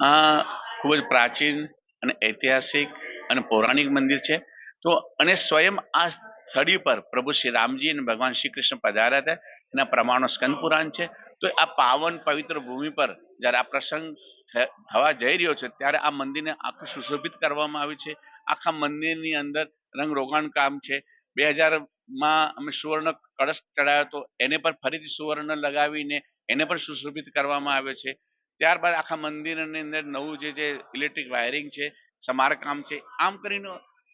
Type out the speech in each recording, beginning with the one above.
આ ખૂબ જ પ્રાચીન અને ઐતિહાસિક અને પૌરાણિક મંદિર છે. તો અને સ્વયં આ સ્થળી પર પ્રભુ શ્રી રામજી અને ભગવાન શ્રી કૃષ્ણ પધાર્યા હતા. એના પ્રમાણો સ્કંદ પુરાણ છે. તો આ પાવન પવિત્ર ભૂમિ પર જ્યારે આ પ્રસંગ થવા જઈ રહ્યો છે, ત્યારે આ મંદિરને આખું સુશોભિત કરવામાં આવ્યું છે. આખા મંદિરની અંદર રંગ રોગાણ કામ છે. બે હજારમાં અમે સુવર્ણ કળશ ચડાવ્યો હતો એને પર ફરીથી સુવર્ણ લગાવીને એને પણ સુશોભિત કરવામાં આવ્યો છે. ત્યારબાદ આખા મંદિરની અંદર નવું જે જે ઇલેક્ટ્રિક વાયરિંગ છે, સમારકામ છે, આમ કરીને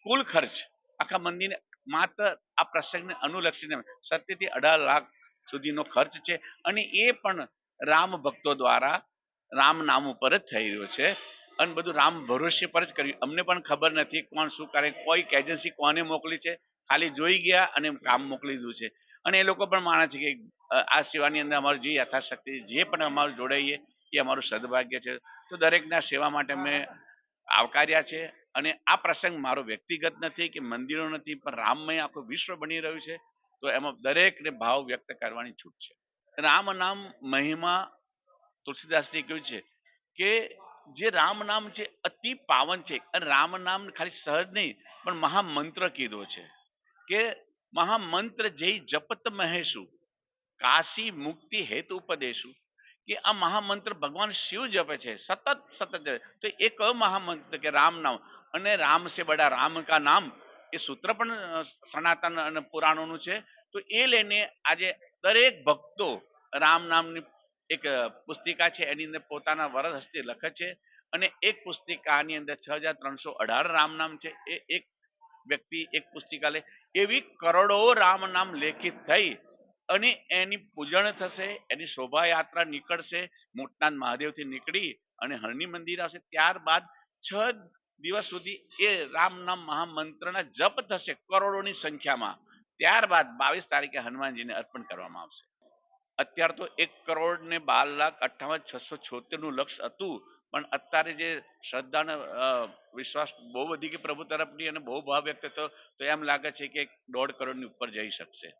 કુલ ખર્ચ આખા મંદિરને માત્ર આ પ્રસંગને અનુલક્ષીને સત્યથી અઢાર લાખ સુધીનો ખર્ચ છે અને એ પણ રામ ભક્તો દ્વારા રામ નામ ઉપર જ થઈ રહ્યો છે. અને બધું રામ ભરોસે પર જ કર્યું. અમને પણ ખબર નથી કોણ શું કરે, કોઈ એજન્સી કોને મોકલી છે. ખાલી જોઈ ગયા અને કામ મોકલી દીધું છે. અને એ લોકો પણ માને છે કે આ સેવાની અંદર અમારું જે યથાશક્તિ, જે પણ અમારું જોડાઈએ એ અમારું સદભાગ્ય છે. તો દરેકના સેવા માટે અમે આવકાર્યા છે અને આ પ્રસંગ મારો વ્યક્તિગત નથી કે મંદિરો નથી પણ રામમય આખું વિશ્વ બની રહ્યું છે તો એમાં દરેકને ભાવ વ્યક્ત કરવાની છૂટ છે. રામ નામ મહિમા તુલસીદાસજી કહ્યું છે કે જે રામ નામ છે અતિ પાવન છે. અને રામ નામ ખાલી સહજ નહીં પણ મહામંત્ર કીધો છે કે મહામંત્ર જય જપત મહેશુ કાશી મુક્તિ હેતુ ઉપદેશુ કે આ મહામંત્ર ભગવાન શિવ જપે છે. સતત સતત. તો એ કયો મહામંત્ર કે રામ નામ? અને રામ સે બડા, રામ કા નામ? એ સૂત્ર પણ સનાતન અને પુરાણોનું છે. તો એ લઈને આજે દરેક ભક્તો રામ નામની એક પુસ્તિકા છે. એની અંદર પોતાના વરદ હસ્તે લખે છે. અને એક પુસ્તિકાની અંદર છ હજાર ત્રણસો અઢાર રામ નામ છે. એ એક વ્યક્તિ એક પુસ્તિકા લે. એવી કરોડો રામ નામ લેખિત થઈ અને એની પૂજન થશે, એની શોભાયાત્રા નીકળશે, મોટનાથ મહાદેવથી નીકળી અને હરણી મંદિર આવશે. ત્યારબાદ છ દિવસ સુધી એ રામ મહામંત્રના જપ થશે કરોડોની સંખ્યામાં. ત્યારબાદ બાવીસ તારીખે હનુમાનજીને અર્પણ કરવામાં આવશે. અત્યારે તો એક કરોડ ને બાર લાખ અઠાવન છસો છોતેરનું લક્ષ્ય હતું, પણ અત્યારે જે શ્રદ્ધા અને વિશ્વાસ બહુ વધી ગઈ પ્રભુ તરફની અને બહુ ભાવ વ્યક્ત થયો, તો એમ લાગે છે કે દોઢ કરોડની ઉપર જઈ શકશે.